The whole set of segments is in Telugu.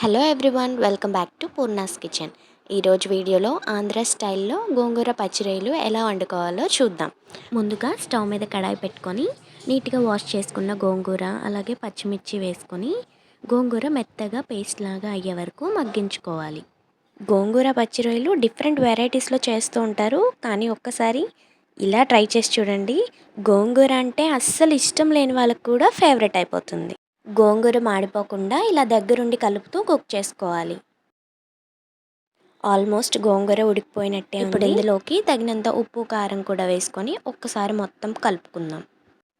Hello everyone welcome back to Purna's kitchen ఈరోజు వీడియోలో ఆంధ్ర స్టైల్లో గోంగూర పచ్చిరొయ్యలు ఎలా వండుకోవాలో చూద్దాం. ముందుగా స్టవ్ మీద కడాయి పెట్టుకొని నీట్గా వాష్ చేసుకున్న గోంగూర అలాగే పచ్చిమిర్చి వేసుకొని గోంగూర మెత్తగా పేస్ట్ లాగా అయ్యే వరకు మగ్గించుకోవాలి. గోంగూర పచ్చిరొయ్యలు డిఫరెంట్ వెరైటీస్లో చేస్తూ ఉంటారు కానీ ఒక్కసారి ఇలా ట్రై చేసి చూడండి. గోంగూర అంటే అస్సలు ఇష్టం లేని వాళ్ళకు కూడా ఫేవరెట్ అయిపోతుంది. గోంగూర మాడిపోకుండా ఇలా దగ్గరుండి కలుపుతూ కుక్ చేసుకోవాలి. ఆల్మోస్ట్ గోంగూర ఉడికిపోయినట్టే ఇప్పుడు ఇందులోకి తగినంత ఉప్పు కారం కూడా వేసుకొని ఒక్కసారి మొత్తం కలుపుకుందాం.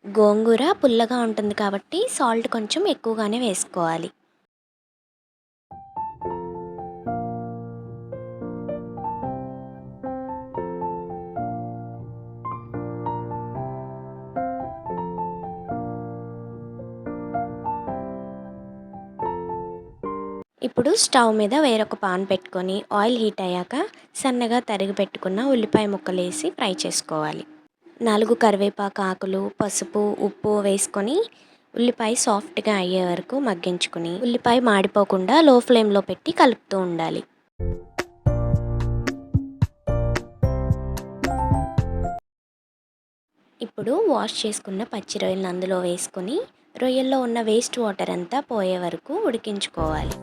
గోంగూర పుల్లగా ఉంటుంది కాబట్టి సాల్ట్ కొంచెం ఎక్కువగానే వేసుకోవాలి. ఇప్పుడు స్టవ్ మీద వేరొక పాన్ పెట్టుకొని ఆయిల్ హీట్ అయ్యాక సన్నగా తరిగి పెట్టుకున్న ఉల్లిపాయ ముక్కలు వేసి ఫ్రై చేసుకోవాలి. నాలుగు కరివేపాకు ఆకులు పసుపు ఉప్పు వేసుకొని ఉల్లిపాయ సాఫ్ట్గా అయ్యే వరకు మగ్గించుకుని ఉల్లిపాయ మాడిపోకుండా లో ఫ్లేమ్లో పెట్టి కలుపుతూ ఉండాలి. ఇప్పుడు వాష్ చేసుకున్న పచ్చి రొయ్యలను అందులో వేసుకొని రొయ్యల్లో ఉన్న వేస్ట్ వాటర్ అంతా పోయే వరకు ఉడికించుకోవాలి.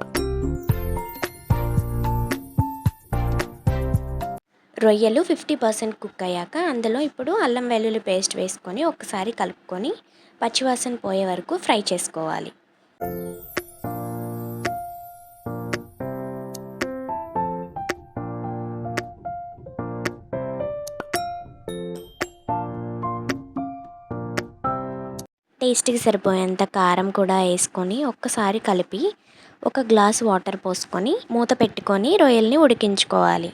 రొయ్యలు ఫిఫ్టీ పర్సెంట్ కుక్ అయ్యాక అందులో ఇప్పుడు అల్లం వెల్లుల్లి పేస్ట్ వేసుకొని ఒకసారి కలుపుకొని పచ్చివాసన పోయే వరకు ఫ్రై చేసుకోవాలి. టేస్ట్కి సరిపోయేంత కారం కూడా వేసుకొని ఒక్కసారి కలిపి ఒక గ్లాస్ వాటర్ పోసుకొని మూత పెట్టుకొని రొయ్యల్ని ఉడికించుకోవాలి.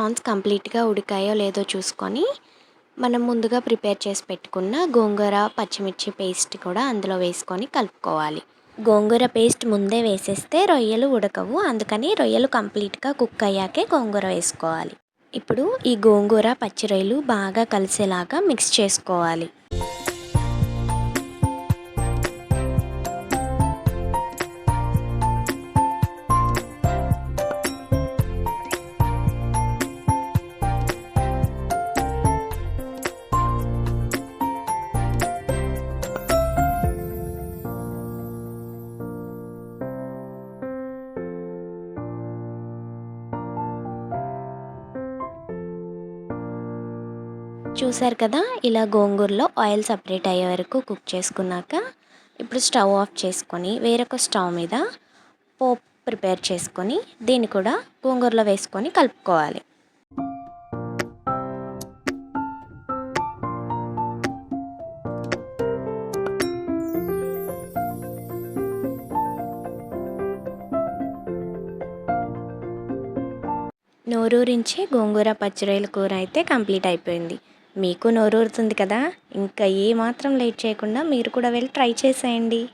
ప్రాన్స్ కంప్లీట్గా ఉడికాయో లేదో చూసుకొని మనం ముందుగా ప్రిపేర్ చేసి పెట్టుకున్న గోంగూర పచ్చిమిర్చి పేస్ట్ కూడా అందులో వేసుకొని కలుపుకోవాలి. గోంగూర పేస్ట్ ముందే వేసేస్తే రొయ్యలు ఉడకవు. అందుకని రొయ్యలు కంప్లీట్గా కుక్ అయ్యాకే గోంగూర వేసుకోవాలి. ఇప్పుడు ఈ గోంగూర పచ్చి రొయ్యలు బాగా కలిసేలాగా మిక్స్ చేసుకోవాలి. చూసారు కదా ఇలా గోంగూరలో ఆయిల్ సపరేట్ అయ్యే వరకు కుక్ చేసుకున్నాక ఇప్పుడు స్టవ్ ఆఫ్ చేసుకొని వేరొక స్టవ్ మీద పోప్ ప్రిపేర్ చేసుకొని దీన్ని కూడా గోంగూరలో వేసుకొని కలుపుకోవాలి. నోరూరించే గోంగూర పచ్చిరొయ్యల కూర అయితే కంప్లీట్ అయిపోయింది. మీకు నోరూరుతుంది కదా. ఇంకా ఏ మాత్రం లేట్ చేయకుండా మీరు కూడా వెళ్ళి ట్రై చేసేయండి.